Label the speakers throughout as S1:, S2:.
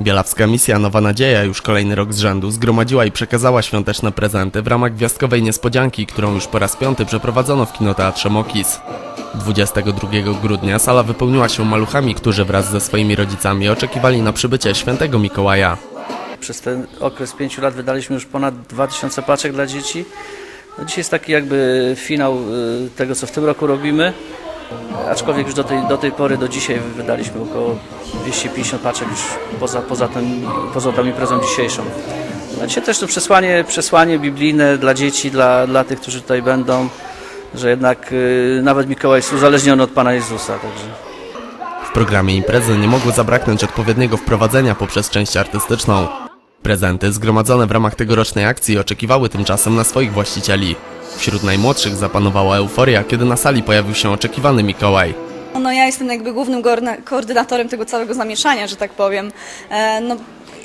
S1: Bielawska misja Nowa Nadzieja już kolejny rok z rzędu zgromadziła i przekazała świąteczne prezenty w ramach gwiazdkowej niespodzianki, którą już po raz piąty przeprowadzono w kinoteatrze Mokis. 22 grudnia sala wypełniła się maluchami, którzy wraz ze swoimi rodzicami oczekiwali na przybycie świętego Mikołaja.
S2: Przez ten okres pięciu lat wydaliśmy już ponad 2000 paczek dla dzieci. No dzisiaj jest taki jakby finał y, tego, co w tym roku robimy. Aczkolwiek już do tej, do tej pory, do dzisiaj wydaliśmy około 250 paczek już poza, poza, tym, poza tą imprezą dzisiejszą. A dzisiaj też to przesłanie, przesłanie biblijne dla dzieci, dla, dla tych, którzy tutaj będą, że jednak y, nawet Mikołaj jest uzależniony od Pana Jezusa. Także.
S1: W programie imprezy nie mogło zabraknąć odpowiedniego wprowadzenia poprzez część artystyczną. Prezenty zgromadzone w ramach tegorocznej akcji oczekiwały tymczasem na swoich właścicieli. Wśród najmłodszych zapanowała euforia, kiedy na sali pojawił się oczekiwany Mikołaj.
S3: No ja jestem jakby głównym koordyna- koordynatorem tego całego zamieszania, że tak powiem. E, No,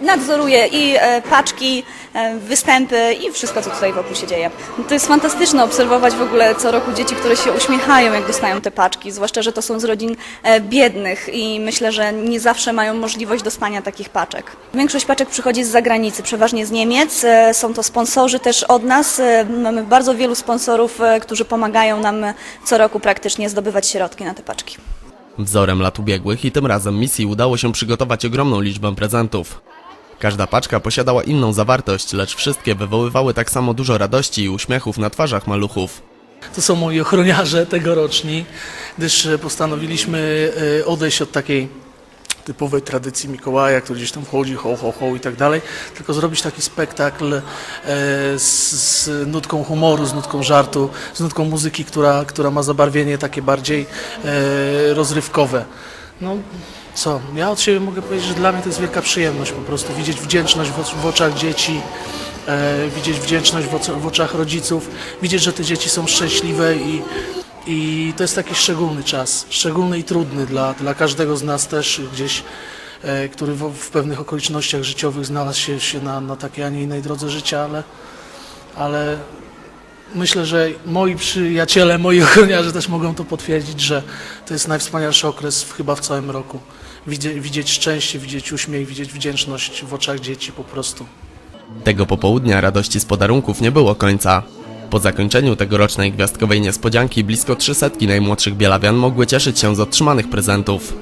S3: nadzoruję i e, paczki, e, występy i wszystko, co tutaj wokół się dzieje. To jest fantastyczne obserwować w ogóle co roku dzieci, które się uśmiechają, jak dostają te paczki, zwłaszcza, że to są z rodzin e, biednych i myślę, że nie zawsze mają możliwość dostania takich paczek. Większość paczek przychodzi z zagranicy, przeważnie z Niemiec. Są to sponsorzy też od nas. Mamy bardzo wielu sponsorów, którzy pomagają nam co roku praktycznie zdobywać środki na te paczki.
S1: Wzorem lat ubiegłych i tym razem misji udało się przygotować ogromną liczbę prezentów. Każda paczka posiadała inną zawartość, lecz wszystkie wywoływały tak samo dużo radości i uśmiechów na twarzach maluchów.
S4: To są moi ochroniarze tegoroczni, gdyż e, postanowiliśmy e, odejść od takiej typowej tradycji Mikołaja, który gdzieś tam chodzi, ho, ho, ho i tak dalej, tylko zrobić taki spektakl e, z, z nutką humoru, z nutką żartu, z nutką muzyki, która, która ma zabarwienie takie bardziej rozrywkowe. No co, ja od siebie mogę powiedzieć, że dla mnie to jest wielka przyjemność po prostu widzieć wdzięczność w, w oczach dzieci, e, widzieć wdzięczność w, w oczach rodziców, widzieć, że te dzieci są szczęśliwe i, i to jest taki szczególny czas, szczególny i trudny dla, dla każdego z nas też gdzieś, e, który w, w pewnych okolicznościach życiowych znalazł się, się na, na takiej, a nie innej drodze życia, ale, ale myślę, że moi przyjaciele, moi ochroniarze też mogą to potwierdzić, że to jest najwspanialszy okres w, chyba w całym roku. Widzieć, widzieć szczęście, widzieć uśmiech, widzieć wdzięczność w oczach dzieci po prostu.
S1: Tego popołudnia radości z podarunków nie było końca. Po zakończeniu tegorocznej gwiazdkowej niespodzianki blisko 300 najmłodszych bielawian mogły cieszyć się z otrzymanych prezentów.